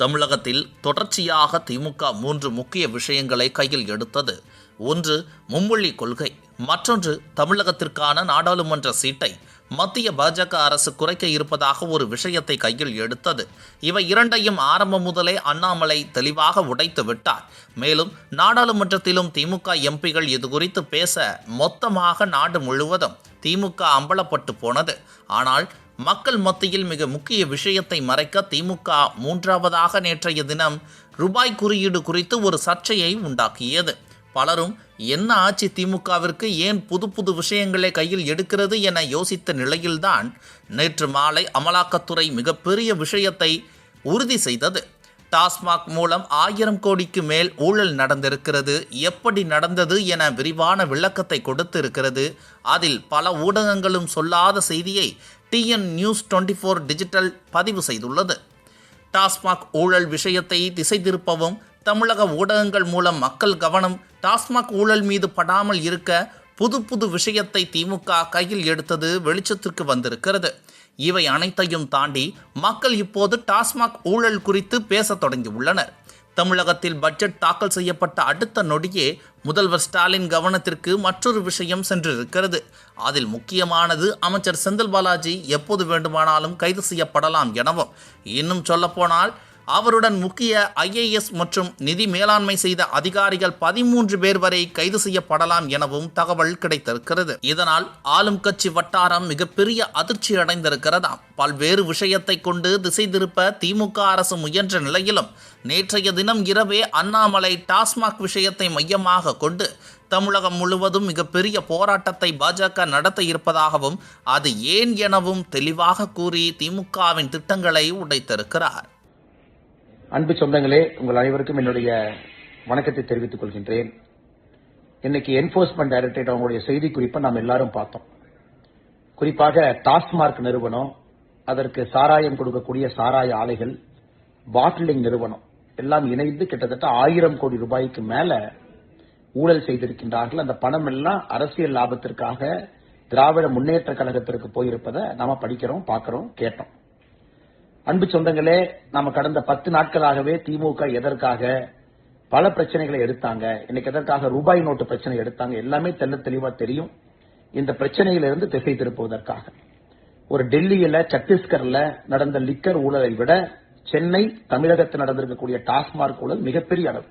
தமிழகத்தில் தொடர்ச்சியாக திமுக மூன்று முக்கிய விஷயங்களை கையில் எடுத்தது. ஒன்று மும்மொழி கொள்கை. மற்றொன்று தமிழகத்திற்கான நாடாளுமன்ற சீட்டை மத்திய பாஜக அரசு குறைக்க இருப்பதாக ஒரு விஷயத்தை கையில் எடுத்தது. இவை இரண்டையும் ஆரம்பம் முதலே அண்ணாமலை தெளிவாக உடைத்து விட்டார். மேலும் நாடாளுமன்றத்திலும் திமுக எம்பிகள் இது குறித்து பேச மொத்தமாக நாடு முழுவதும் திமுக அம்பலப்பட்டு போனது. ஆனால் மக்கள் மத்தியில் மிக முக்கிய விஷயத்தை மறைக்க திமுக மூன்றாவதாக நேற்றைய தினம் ரூபாய் குறியீடு குறித்து ஒரு சர்ச்சையை உண்டாக்கியது. பலரும் என்ன ஆட்சி திமுகவிற்கு? ஏன் புது புது விஷயங்களை கையில் எடுக்கிறது? என யோசித்த நிலையில்தான் நேற்று மாலை அமலாக்கத்துறை மிகப்பெரிய விஷயத்தை உறுதி செய்தது. டாஸ்மாக் மூலம் ஆயிரம் கோடிக்கு மேல் ஊழல் நடந்திருக்கிறது. எப்படி நடந்தது என விரிவான விளக்கத்தை கொடுத்திருக்கிறது. அதில் பல ஊடகங்களும் சொல்லாத செய்தியை TN news twenty four digital பதிவு செய்துள்ளது. டாஸ்மாக் ஊழல் விஷயத்தை திசை திருப்பவும் தமிழக ஊடகங்கள் மூலம் மக்கள் கவனம் டாஸ்மாக் ஊழல் மீது படாமல் இருக்க புது புது விஷயத்தை திமுக கையில் எடுத்தது வெளிச்சத்திற்கு வந்திருக்கிறது. இவை அனைத்தையும் தாண்டி மக்கள் இப்போது டாஸ்மாக் ஊழல் குறித்து பேசத் தொடங்கியுள்ளனர். தமிழகத்தில் பட்ஜெட் தாக்கல் செய்யப்பட்ட அடுத்த நொடியே முதல்வர் ஸ்டாலின் கவனத்திற்கு மற்றொரு விஷயம் சென்றிருக்கிறது. அதில் முக்கியமானது அமைச்சர் செந்தில் பாலாஜி எப்போது வேண்டுமானாலும் கைது செய்யப்படலாம் எனவும். இன்னும் சொல்லப்போனால் அவருடன் முக்கிய ஐஏஎஸ் மற்றும் நிதி மேலாண்மை செய்த அதிகாரிகள் பதிமூன்று பேர் வரை கைது செய்யப்படலாம் எனவும் தகவல் கிடைத்திருக்கிறது. இதனால் ஆளும் கட்சி வட்டாரம் மிகப்பெரிய அதிர்ச்சி அடைந்திருக்கிறதாம். பல்வேறு விஷயத்தை கொண்டு திசை திருப்ப திமுக அரசு முயன்ற நிலையிலும் நேற்றைய தினம் இரவே அண்ணாமலை டாஸ்மாக் விஷயத்தை மையமாக கொண்டு தமிழகம் முழுவதும் மிகப்பெரிய போராட்டத்தை பாஜக நடத்த இருப்பதாகவும் அது ஏன் எனவும் தெளிவாக கூறி திமுகவின் திட்டங்களை உடைத்திருக்கிறார். அன்பு சொந்தங்களே உங்கள் அனைவருக்கும் என்னுடைய வணக்கத்தை தெரிவித்துக் கொள்கின்றேன். இன்னைக்கு என்போர்ஸ்மெண்ட் டைரக்டரேட் அவங்களுடைய செய்தி குறிப்பை நாம் எல்லாரும் பார்த்தோம். குறிப்பாக டாஸ்மார்க் நிறுவனம் அதற்கு சாராயம் கொடுக்கக்கூடிய சாராய ஆலைகள் பாட்டிலிங் நிறுவனம் எல்லாம் இணைந்து கிட்டத்தட்ட ஆயிரம் கோடி ரூபாய்க்கு மேல ஊழல் செய்திருக்கின்றார்கள். அந்த பணம் எல்லாம் அரசியல் லாபத்திற்காக திராவிட முன்னேற்ற கழகத்திற்கு போயிருப்பதை நாம படிக்கிறோம் பார்க்கிறோம் கேட்டோம். அன்பு சொந்தங்களே நாம கடந்த பத்து நாட்களாகவே திமுக எதற்காக பல பிரச்சனைகளை எடுத்தாங்க. இன்னைக்கு எதற்காக ரூபாய் நோட்டு பிரச்சனை எடுத்தாங்க. எல்லாமே தெல்ல தெளிவா தெரியும். இந்த பிரச்சனையிலிருந்து திசை திருப்புவதற்காக. ஒரு டெல்லியில சத்தீஸ்கர்ல நடந்த லிக்கர் ஊழலை விட சென்னை தமிழகத்தில் நடந்திருக்கக்கூடிய டாஸ்மார்க் ஊழல் மிகப்பெரிய அளவு.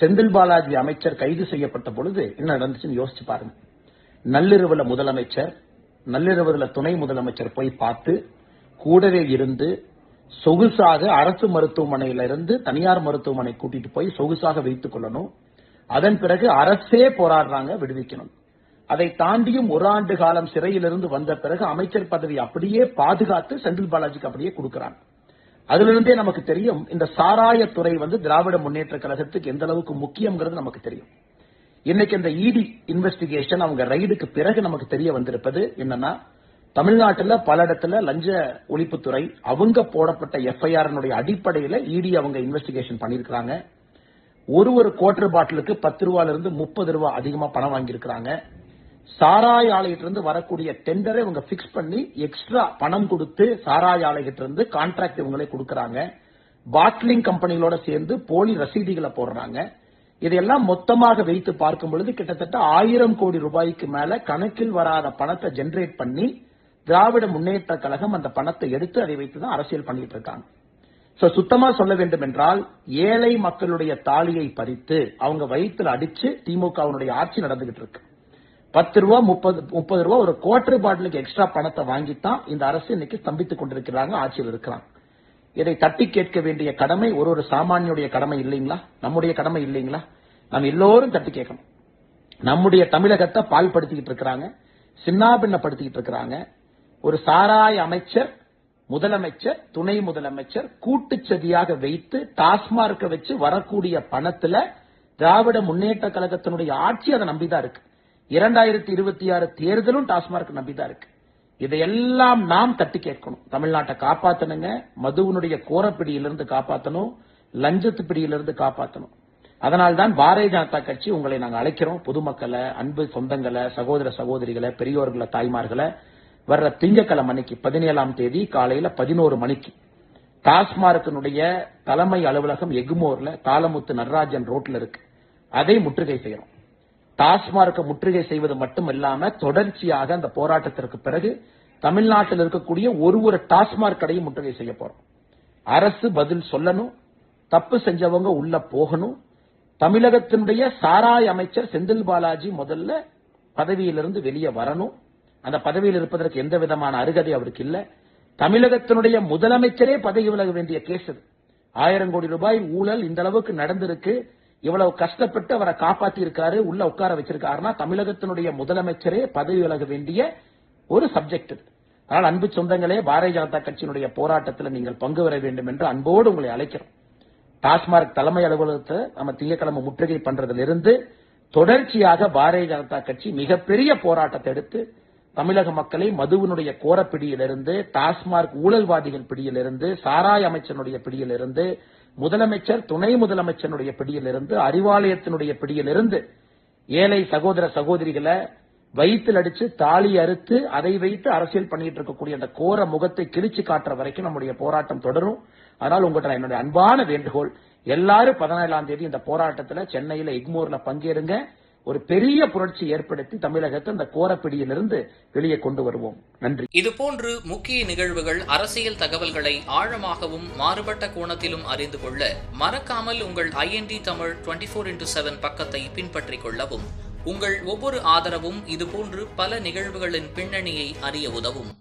செந்தில் பாலாஜி அமைச்சர் கைது செய்யப்பட்ட பொழுது என்ன நடந்துச்சுன்னு யோசிச்சு பாருங்க. நள்ளிரவுல முதலமைச்சர் நள்ளிரவுல துணை முதலமைச்சர் போய் பார்த்து கூடவே இருந்து சொகுசாக அரசு மருத்துவமனையில இருந்து தனியார் மருத்துவமனை கூட்டிட்டு போய் சொகுசாக வைத்துக் கொள்ளணும். அதன் பிறகு அரசே போராடுறாங்க விடுவிக்கணும். அதை தாண்டியும் ஒரு ஆண்டு காலம் சிறையிலிருந்து வந்த பிறகு அமைச்சர் பதவி அப்படியே பாதுகாத்து செந்தில் பாலாஜிக்கு அப்படியே கொடுக்கிறாங்க அதிலிருந்தே நமக்கு தெரியும் இந்த சாராயத்துறை வந்து திராவிட முன்னேற்ற கழகத்துக்கு எந்த அளவுக்கு முக்கியங்கிறது நமக்கு தெரியும். இன்னைக்கு இந்த இடி இன்வெஸ்டிகேஷன் அவங்க ரைடுக்கு பிறகு நமக்கு தெரிய வந்திருப்பது என்னன்னா தமிழ்நாட்டில் பல இடத்துல லஞ்ச ஒழிப்புத்துறை அவங்க போடப்பட்ட எஃப்ஐஆர் அடிப்படையில் இடி அவங்க இன்வெஸ்டிகேஷன் பண்ணியிருக்கிறாங்க ஒரு ஒரு குவார்டர் பாட்டிலுக்கு பத்து ரூபாயிலிருந்து முப்பது ரூபாய் அதிகமாக பணம் வாங்கியிருக்கிறாங்க. சாராய ஆலையிட்ட வரக்கூடிய டெண்டரை இவங்க பிக்ஸ் பண்ணி எக்ஸ்ட்ரா பணம் கொடுத்து சாராய ஆலைகிட்ட கான்ட்ராக்ட் இவங்களே கொடுக்கறாங்க. பாட்லிங் கம்பெனிகளோட சேர்ந்து போலி ரசீதிகளை போடுறாங்க. இதையெல்லாம் மொத்தமாக வைத்து பார்க்கும் பொழுது கிட்டத்தட்ட ஆயிரம் கோடி ரூபாய்க்கு மேல கணக்கில் வராத பணத்தை ஜெனரேட் பண்ணி திராவிட முன்னேற்ற கழகம் அந்த பணத்தை எடுத்து அதை வைத்துதான் அரசியல் பண்ணிட்டு இருக்காங்க. சோ சுத்தமா சொல்ல வேண்டும் என்றால் ஏழை மக்களுடைய தாலியை பறித்து அவங்க வயிற்றுல அடிச்சு திமுகவுடைய ஆட்சி நடந்துகிட்டு இருக்கு. பத்து ரூபா முப்பது முப்பது ரூபா ஒரு குவார்டர் பாட்டிலுக்கு எக்ஸ்ட்ரா பணத்தை வாங்கித்தான் இந்த அரசு இன்னைக்கு ஸ்தம்பித்துக் கொண்டிருக்கிறாங்க ஆட்சியில் இருக்கிறாங்க. இதை தட்டி கேட்க வேண்டிய கடமை ஒரு ஒரு சாமானியுடைய கடமை இல்லைங்களா? நம்முடைய கடமை இல்லைங்களா? நம்ம எல்லோரும் தட்டி கேட்கணும். நம்முடைய தமிழகத்தை பால்படுத்திக்கிட்டு இருக்கிறாங்க சின்னாபின்னப்படுத்திக்கிட்டு இருக்கிறாங்க ஒரு சாராய அமைச்சர் முதலமைச்சர் துணை முதலமைச்சர் கூட்டுச்சதியாக வைத்து டாஸ்மார்க்க வச்சு வரக்கூடிய பணத்துல திராவிட முன்னேற்ற கழகத்தினுடைய ஆட்சி அதை நம்பிதான் இருக்கு. இரண்டாயிரத்தி இருபத்தி ஆறு தேர்தலும் டாஸ்மார்க் நம்பிதான் இருக்கு. இதையெல்லாம் நாம் தட்டி கேட்கணும். தமிழ்நாட்டை காப்பாத்தணுங்க மதுவனுடைய கோரப்பிடியிலிருந்து காப்பாத்தணும் லஞ்சத்து பிடியிலிருந்து காப்பாத்தணும். அதனால்தான் பாரதிய ஜனதா கட்சி உங்களை நாங்க அழைக்கிறோம். பொதுமக்களை அன்பு சொந்தங்களை சகோதர சகோதரிகளை பெரியோர்களை தாய்மார்களை வர்ற திங்கக்கிழமை அன்னைக்கு பதினேழாம் தேதி காலையில பதினோரு மணிக்கு. டாஸ்மார்க்கினுடைய தலைமை அலுவலகம் எகுமோர்ல தாளமுத்து நடராஜன் ரோட்ல இருக்கு. அதை முற்றுகை செய்யறோம். டாஸ்மார்க்கை முற்றுகை செய்வது மட்டுமல்லாம தொடர்ச்சியாக அந்த போராட்டத்திற்கு பிறகு தமிழ்நாட்டில் இருக்கக்கூடிய ஒரு ஒரு டாஸ்மார்க் கடையும் முற்றுகை செய்ய போறோம். அரசு பதில் சொல்லணும் தப்பு செஞ்சவங்க உள்ள போகணும். தமிழகத்தினுடைய சாராய் அமைச்சர் செந்தில் பாலாஜி முதல்ல பதவியிலிருந்து வெளியே வரணும். அந்த பதவியில் இருப்பதற்கு எந்த விதமான அருகதை அவருக்கு இல்லை. தமிழகத்தினுடைய முதலமைச்சரே பதவி விலக வேண்டிய கேஸ் அது. ஆயிரம் கோடி ரூபாய் ஊழல் இந்த அளவுக்கு நடந்திருக்கு. இவ்வளவு கஷ்டப்பட்டு அவரை காப்பாத்தி இருக்காரு உள்ள உட்கார வச்சிருக்காருன்னா தமிழகத்தினுடைய முதலமைச்சரே பதவி விலக வேண்டிய ஒரு சப்ஜெக்ட் ஆனால் அன்பு சொந்தங்களே பாரதிய ஜனதா கட்சியினுடைய போராட்டத்தில் நீங்கள் பங்கு பெற வேண்டும் என்று அன்போடு உங்களை அழைக்கிறோம். டாஸ்மார்க் தலைமை அலுவலகத்தை நம்ம திங்கட்கிழமை முற்றுகை பண்றதுல இருந்து தொடர்ச்சியாக பாரதிய ஜனதா கட்சி மிகப்பெரிய போராட்டத்தை எடுத்து தமிழக மக்களை மதுவினுடைய கோரப்பிடியிலிருந்து டாஸ்மார்க் ஊழல்வாதிகள் பிடியிலிருந்து சாராய அமைச்சனுடைய பிடியிலிருந்து முதலமைச்சர் துணை முதலமைச்சருடைய பிடியிலிருந்து அறிவாலயத்தினுடைய பிடியிலிருந்து ஏழை சகோதர சகோதரிகளை வயிற்றில் அடிச்சு தாலி அறுத்து அதை வைத்து அரசியல் பண்ணிட்டு இருக்கக்கூடிய அந்த கோர முகத்தை கிழிச்சு காட்டுற வரைக்கும் நம்முடைய போராட்டம் தொடரும். அதனால் உங்கள்கிட்ட என்னுடைய அன்பான வேண்டுகோள் எல்லாரும் பதினேழாம் தேதி இந்த போராட்டத்தில் சென்னையில் இக்மோர்ல பங்கேறுங்க. ஒரு பெரிய புரட்சி ஏற்படுத்தி தமிழகத்தை அந்த கோரப்பிடியிலிருந்து வெளியே கொண்டு வருவோம். நன்றி. இதுபோன்று முக்கிய நிகழ்வுகள் அரசியல் தகவல்களை ஆழமாகவும் மாறுபட்ட கோணத்திலும் அறிந்து கொள்ள மறக்காமல் உங்கள் INT Tamil twenty four into seven பக்கத்தை பின்பற்றிக் கொள்ளவும். உங்கள் ஒவ்வொரு ஆதரவும் இதுபோன்று பல நிகழ்வுகளின் பின்னணியை அறிய உதவும்.